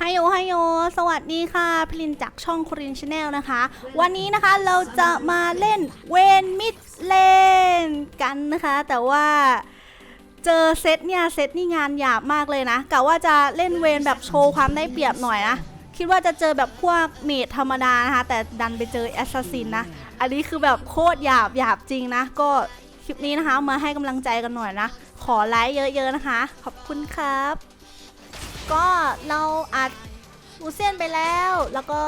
ไฮโยไฮโยสวัสดีค่ะ พลินจากช่องครินชาแนลนะคะ วันนี้นะคะเราจะมาเล่นเวนมิดเลนกันนะคะ แต่ว่าเจอเซตเนี่ย เซตนี่งานหยาบมากเลยนะกะว่าจะเล่นเวนแบบโชว์ความได้เปรียบหน่อยนะ คิดว่าจะเจอแบบพวกเมดธรรมดานะคะ แต่ดันไปเจอแอสซัสซินนะ อันนี้คือแบบโคตรหยาบหยาบจริงนะ ก็คลิปนี้นะคะมาให้กำลังใจกันหน่อยนะ ขอไลค์เยอะๆนะคะ ขอบคุณครับ ก็เราอัดลูเซียนไปแล้ว แล้วก็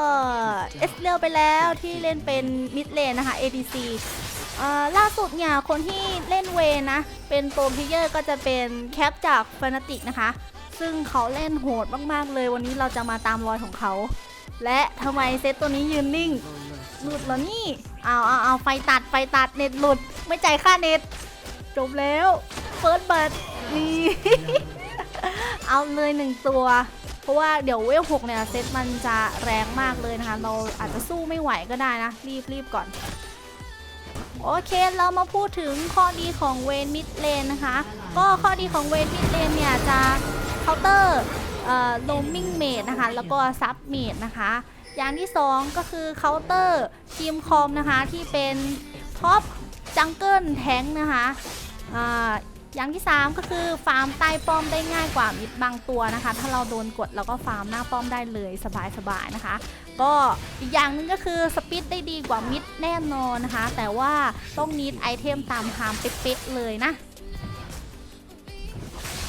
เอสเลียวไปแล้วที่เล่นเป็นมิดเลนนะคะ ADC เอ่อล่าสุดเนี่ยคนที่เล่นเวย์นะ เป็นโปรเพลเยอร์ก็จะเป็นแคปจากฟนาติกนะคะ ซึ่งเขาเล่นโหดมาก ๆ เลยวันนี้เราจะมาตามรอยของเขา และทำไมเซตตัวนี้ยืนนิ่ง หลุดเหรอนี่ เอาเอาเอาไฟตัดไฟตัดเน็ตหลุด ไม่จ่ายค่าเน็ต จบแล้ว เฟิร์สเบิร์ดนี่ เอาเลยหนึ่งตัว เพราะว่าเดี๋ยวเวลหกเนี่ยเซตมันจะแรงมากเลยนะคะ เราอาจจะสู้ไม่ไหวก็ได้นะ รีบรีบก่อน โอเค เรามาพูดถึงข้อดีของเวนมิดเลนนะคะ ก็ข้อดีของเวนมิดเลนเนี่ยจะเคาน์เตอร์โลมิงเมดนะคะ แล้วก็ซับเมดนะคะ อย่างที่ 2 ก็คือเคาน์เตอร์ทีมคอมนะคะ ที่เป็นท็อปจังเกิลแทงนะคะ อย่างที่ 3 ก็คือฟาร์มใต้ป้อมได้ง่ายกว่ามิดบางตัวนะคะ ถ้าเราโดนกดเราก็ฟาร์มหน้าป้อมได้เลยสบายๆนะคะ ก็อีกอย่างหนึงก็คือสปีดได้ดีกว่ามิดแน่นอนนะคะ แต่ว่าต้องนิดไอเทมตามไทม์เป๊ะๆเลยนะ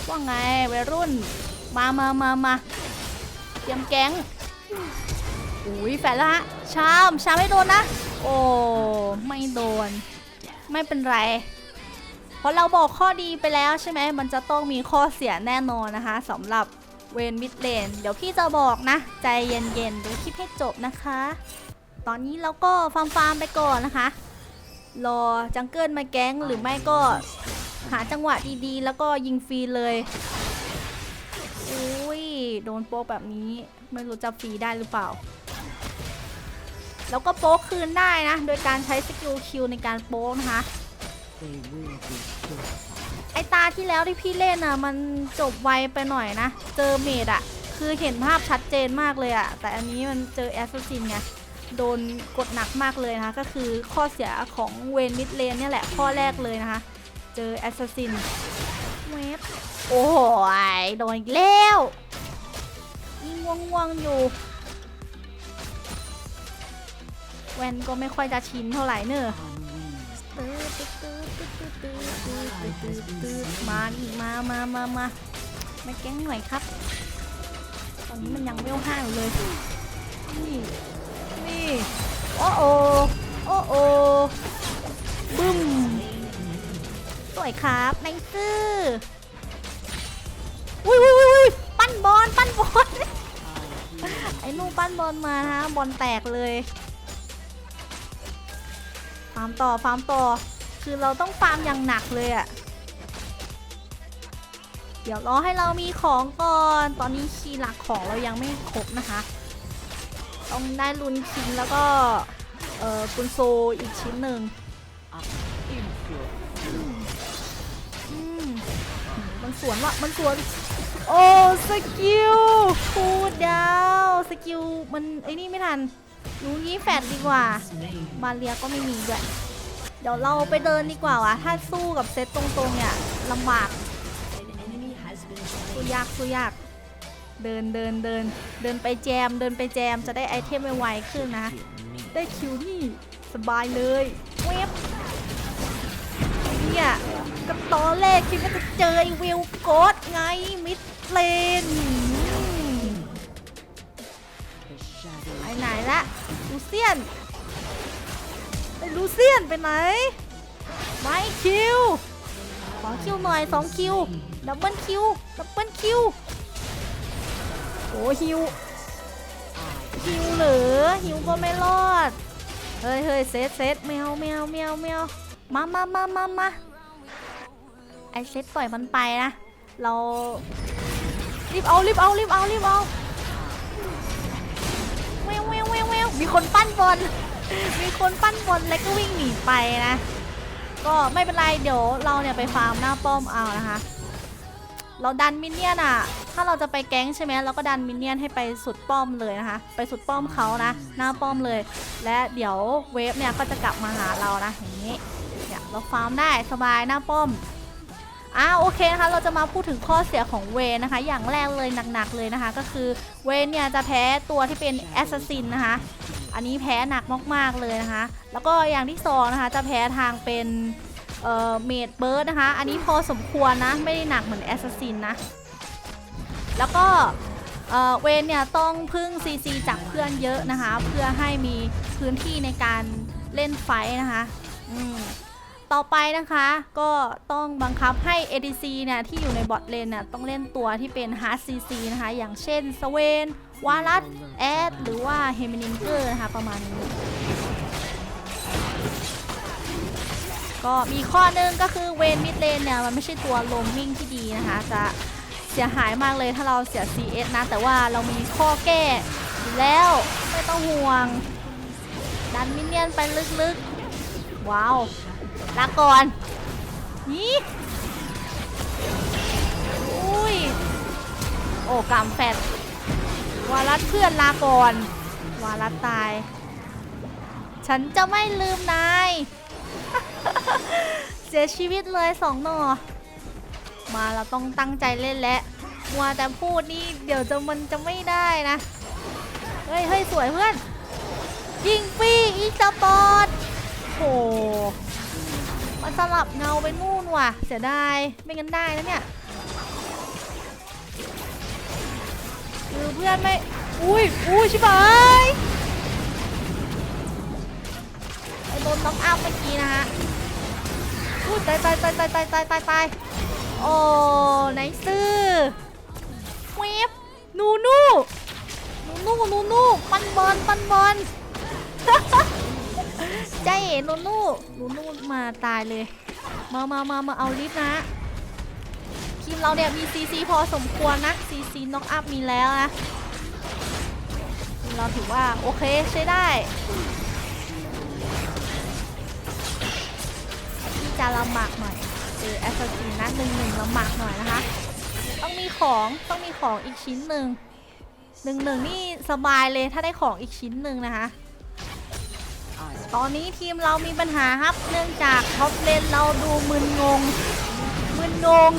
ว่าไงวัยรุ่นมามามามาเตรียมแก๊งอุ้ยแฝดแล้วฮะชาม ชามไม่โดนนะ โอ้ ไม่โดน ไม่เป็นไร พราะเราบอกข้อดีไปแล้วใช่ไหมมันจะต้องมีข้อเสียแน่นอนนะคะสำหรับเวนมิดเลนเดี๋ยวพี่จะบอกนะ ใจเย็นๆดูคลิปให้จบนะคะ ตอนนี้เราก็ฟาร์มฟาร์มไปก่อนนะคะ รอจังเกิลมาแก๊งหรือไม่ก็หาจังหวะดีๆ แล้วก็ยิงฟรีเลยอุ้ยโดนโป๊กแบบนี้ ไม่รู้จะฟรีได้หรือเปล่า แล้วก็โป๊กคืนได้นะ โดยการใช้สกิลคิวในการโป๊กนะคะ ไอตาที่แล้วที่พี่เล่นอะ มันจบไวไปหน่อยนะ เจอเมดอะ คือเห็นภาพชัดเจนมากเลยอะ แต่อันนี้มันเจอแอสซัสซินไง โดนกดหนักมากเลยนะคะ ก็คือข้อเสียของเวนมิดเลนเนี่ยแหละ ข้อแรกเลยนะคะ เจอแอสซัสซินเวฟโอ้โหยโดนอีกแล้วยิ่งง่วงๆอยู่แวนก็ไม่ค่อยจะชินเท่าไหร่เนอะ มาดิมามามามามาแก๊งหน่อยครับ ตอนนี้มันยังเวลห้าอยู่เลย นี่ นี่ โอ้โอโอ้โอบึ้ม สวยครับในซื่ออุ้ยอุ้ยอุ้ยอุ้ยปั้นบอล ปั้นบอล ไอ้ลูกปั้นบอลมาฮะ บอลแตกเลยฟาร์มต่อฟาร์มต่อ คือเราต้องฟาร์มอย่างหนักเลยอะเดี๋ยวรอให้เรามีของก่อน ตอนนี้คีย์หลักของเรายังไม่ครบนะคะ ต้องได้ลุนคิงแล้วก็ เอ่อกุนโซอีกชิ้นหนึ่งมันสวนว่ะ มันสวน โอ้ สกิลพูดดาว สกิล มันไอ้นี่ไม่ทัน รู้งี้แฟดดีกว่า มาเรียก็ไม่มีด้วย เดี๋ยวเราไปเดินดีกว่าวะถ้าสู้กับเซตตรงๆเนี่ยลำบากสู้ยากสู้ยาก เดินเดินเดินเดินไปแจม เดินไปแจมจะได้ไอเทมไวๆขึ้นนะ ได้คิวที่สบายเลยเว็บเนี่ยก็ตอนแรกคิดว่าจะเจอไอวิลโกดไงมิดเลนไปไหนละลูเซียน ลูเซียนไปไหนไม่คิว ขอคิวหน่อยสองคิว ดับเบิลคิว ดับเบิลคิวโอ้ฮิว ฮิวเหรือฮิวก็ไม่รอด เฮ้ยเฮ้ยเซตเซตแมวแมวแมวแมวมามามามามาไอเซตปล่อยมันไปนะ เรา รีบเอา รีบเอา รีบเอา รีบเอาแววแววแววแววมีคนปั้นบอล มีคนปั้นบอลแล้วก็วิ่งหนีไปนะ ก็ไม่เป็นไรเดี๋ยวเราเนี่ยไปฟาร์มหน้าป้อมเอานะคะ เราดันมินเนี่ยนอะถ้าเราจะไปแก๊งใช่ไหมเราก็ดันมินเนี่ยนให้ไปสุดป้อมเลยนะคะ ไปสุดป้อมเขานะ หน้าป้อมเลย และเดี๋ยวเวฟเนี่ยก็จะกลับมาหาเรานะอย่างนี้เนี่ยเราฟาร์มได้สบายหน้าป้อมอ่าโอเคนะคะเราจะมาพูดถึงข้อเสียของเวนนะคะ อย่างแรกเลยหนักๆเลยนะคะ ก็คือเวนเนี่ยจะแพ้ตัวที่เป็นแอสซัสซินนะคะ อันนี้แพ้หนักมากๆเลยนะคะ แล้วก็อย่างที่สองนะคะจะแพ้ทางเป็นเอ่อเมดเบิร์ดนะคะ อันนี้พอสมควรนะ ไม่ได้หนักเหมือนแอสซัสซินนะ แล้วก็เอ่อเวนเนี่ยต้องพึ่ง CC จากเพื่อนเยอะนะคะ เพื่อให้มีพื้นที่ในการเล่นไฟนะคะ อืม ต่อไปนะคะก็ต้องบังคับให้ ADC เนี่ยที่อยู่ในบอทเลนเนี่ยต้องเล่นตัวที่เป็น Hard CC นะคะ อย่างเช่นสเวนวารัสแอดหรือว่าเฮมินิงเกอร์นะคะประมาณนี้ ก็มีข้อหนึงก็คือเวนมิดเลนเนี่ยมันไม่ใช่ตัวลมมิ่งที่ดีนะคะ จะเสียหายมากเลยถ้าเราเสีย CS นะ แต่ว่าเรามีข้อแก้อยู่แล้วไม่ต้องห่วง ดันมินเนี่ยนไปลึกๆ ว้าว ลาก่อนนี่อุ้ย โอ้กำแฟดวารัดเพื่อนลาก่อน วารัดตาย ฉันจะไม่ลืมนาย เสียชีวิตเลยสองหนอ มาเราต้องตั้งใจเล่นและมัวแต่พูดนี่เดี๋ยวจะมันจะไม่ได้นะ เฮ้ยเฮ้ยสวยเพื่อน ยิงฟรีอีสปอร์ตโหมัน สลับเงาไปนู่นว่ะ เสียดาย ไม่งั้นได้นะเนี่ยคือเพื่อนไม่ อุ้ยอุ้ยชิบหายไอ้โดนน็อกอัพเมื่อกี้นะฮะอุ้ยตายตายตายตายตายตายตายตายโอ้ไหนซื้อเวฟนูนูนูนูนูนูปันบอลปันบอล ใจเอ๋นูนูนูนูมาตายเลย มามามามาเอาลิฟนะทีมเราเนี่ยมีซีซีพอสมควรนะซีซีน็อกอัพมีแล้วนะทีมเราถือว่าโอเคใช้ได้ที่จะลำบากหน่อยเจอแอสซัสซินนะหนึ่งหนึ่งลำบากหน่อยนะคะ ต้องมีของต้องมีของอีกชิ้นหนึ่งหนึ่งหนึ่งนี่สบายเลยถ้าได้ของอีกชิ้นหนึ่งนะคะ ตอนนี้ทีมเรามีปัญหาครับ เนื่องจากท็อปเลนเราดูมึนงง มึนงง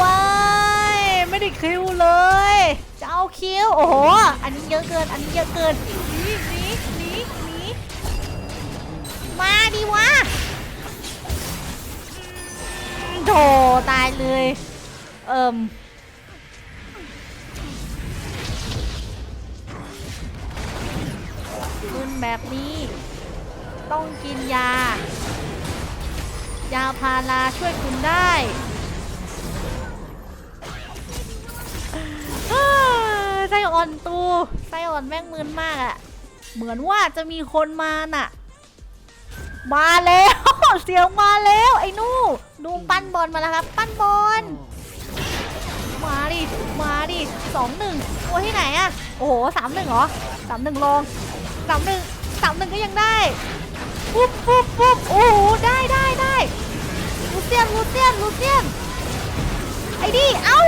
ว้ายไม่ได้คิวเลย จะเอาคิว โอ้โห อันนี้เยอะเกิน อันนี้เยอะเกิน หนีหนีหนีหนีมาดิวะโถตายเลย เอิ่ม มึนแบบนี้ต้องกินยา ยาพาราช่วยคุณได้เอ้อไส้อ่อนตูไส้อ่อนแม่งมึนมากอะเหมือนว่าจะมีคนมาน่ะ มาแล้ว เสียงมาแล้ว ไอ้นู่ดูปั้นบอลมาแล้วครับ ปั้นบอลมาดิมาดิสองหนึ่งตัวที่ไหนอะโอ้โหสามหนึ่งเหรอสามหนึ่งลง สามหนึ่งสามหนึ่งก็ยังได้ปุ๊บปุ๊บปุ๊บโอ้โหได้ได้ได้ลูเซียนลูเซียนลูเซียนไอ้ดิเอ้า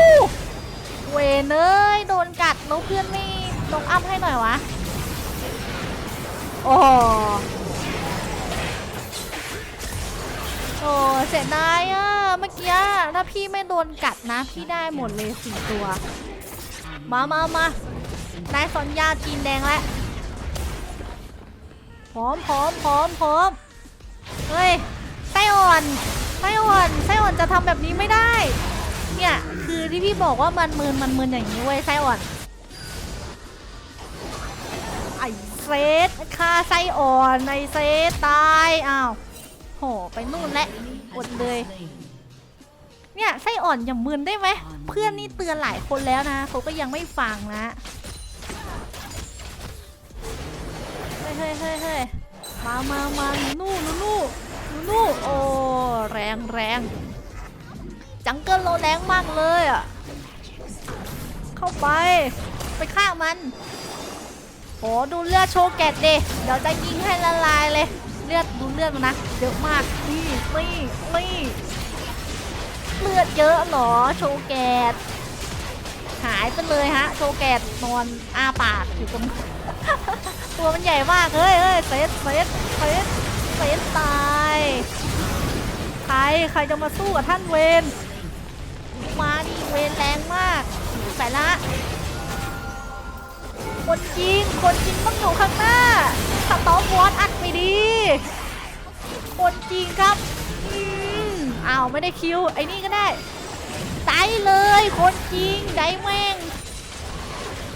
เวเอ้ยโดนกัดแล้วเพื่อนไม่ลงอัพให้หน่อยวะโอ้โหโอ้เสียดายอะเมื่อกี้ถ้าพี่ไม่โดนกัดนะ พี่ได้หมดเลยสี่ตัว มามามาได้สัญญาจีนแดงแล้ว พร้อมพร้อมพร้อมพร้อมเฮ้ยไส้อ่อนไส้อ่อนไส้อ่อนจะทำแบบนี้ไม่ได้ เนี่ยคือที่พี่บอกว่ามันมืนมันมืนอย่างนี้เว้ยไส้อ่อนไอเซตฆ่าไส้อ่อนไอเซตตายอ้าวโหไปนู่นแหละอดเลยเนี่ยไส้อ่อนอย่ามึนได้ไหมเพื่อนนี่เตือนหลายคนแล้วนะเขาก็ยังไม่ฟังนะ ฮ้ยเฮ้ยเฮ้ยเฮ้มามามาหนูหนูหนูหนูหนูโอ้แรงแรงจังเกิลโลแรงมากเลยอะเข้าไป ไปฆ่ามันโอ้ดูเลือดโชว์แกตเดเดี๋ยวจะยิงให้ละลายเลย เลือดดูเลือดมันนะเยอะมากนี่นี่นี่เลือดเยอะเหรอโชว์แกดหายไปเลยฮะ โชว์แกดนอนอ้าปากอยู่ตรง ตัวมันใหญ่มากเฮ้ยเฮ้ยเซตเซตเซตเซตตายใครใครจะมาสู้กับท่านเวนมาดิเวนแรงมากไปละ คนจริง คนจริงต้องอยู่ข้างหน้าสต็อปวอตอัดไปดี คนจริงครับอ้าวไม่ได้คิวไอ้นี่ก็ได้ได้เลยคนจริงได้แม่ง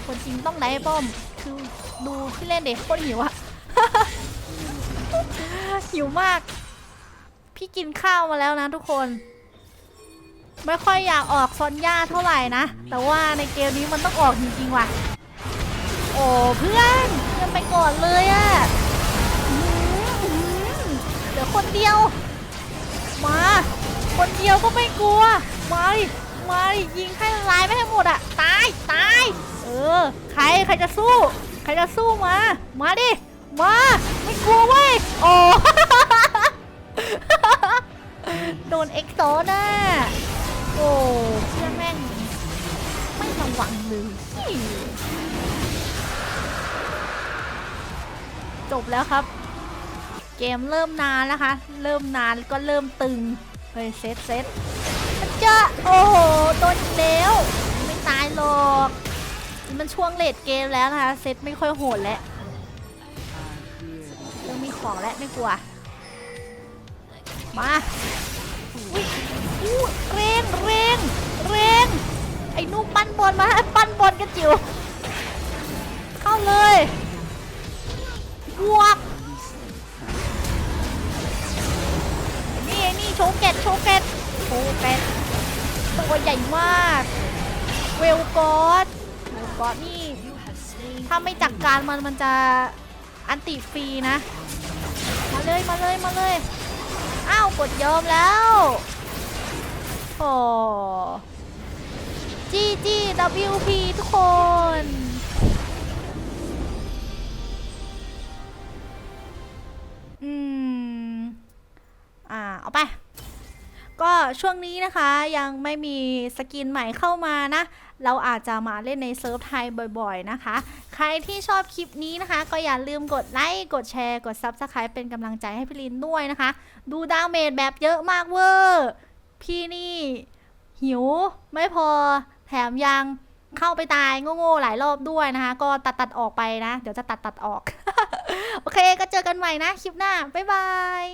คนจริงต้องได้ป้อมคือ ดูที่เล่นเด็กโคตรหิวอะหิวมาก พี่กินข้าวมาแล้วนะทุกคน ไม่ค่อยอยากออกซอนย่าเท่าไหร่นะ แต่ว่าในเกมนี้มันต้องออกจริงๆว่ะ โอ้เพื่อนเพื่อนไปก่อนเลยอะอื้อหือเหลือคนเดียว มา คนเดียวก็ไม่กลัว มาดิมาดิยิงให้ละลายไม่ให้หมดอะตาย ตาย เออ ใคร ใครจะสู้ ครจะสู้มา มาดิ มา ไม่กลัวเว้ย โอ้โดนเอ็กโซน่ะโอ้เพื่อแม่ง ไม่ระวังเลยจบแล้วครับ เกมเริ่มนานแล้วคะ เริ่มนานก็เริ่มตึง เฮ้ยเซตเซตมันจะโอ้โห โดนอีกแล้ว ไม่ตายหรอก นี่มันช่วงเลดเกมแล้วนะคะเซตไม่ค่อยโหดแล้วเริ่มมีของแล้วไม่กลัว มาอุ้ยอู้เร่งเร่งเร่งไอ้นุ่มปั้นบอลมาปั้นบอลกันจิ๋วเข้าเลยบวกนี่นี่โชเกตโชเกตโชเกตตัวใหญ่มาก เวลกอด เวลกอสนี่ ถ้าไม่จัดกการมันมันจะอันติฟรีนะ มาเลยมาเลยมาเลย อ้าวกดยอมแล้ว โอ้จีจี WP ทุกคน ช่วงนี้นะคะยังไม่มีสกินใหม่เข้ามานะ เราอาจจะมาเล่นในเซิร์ฟไทยบ่อยๆนะคะ ใครที่ชอบคลิปนี้นะคะ ก็อย่าลืมกดไลค์กดแชร์กด Subscribe เป็นกำลังใจให้พี่ลินด้วยนะคะ ดูดาวเมจแบบเยอะมากเวอร์พี่นี่ หิวไม่พอแถมยังเข้าไปตายโง่ๆหลายรอบด้วยนะคะ ก็ตัดตัดออกไปนะ เดี๋ยวจะตัดตัดออก โอเคก็เจอกันใหม่นะ คลิปหน้า บ๊ายบาย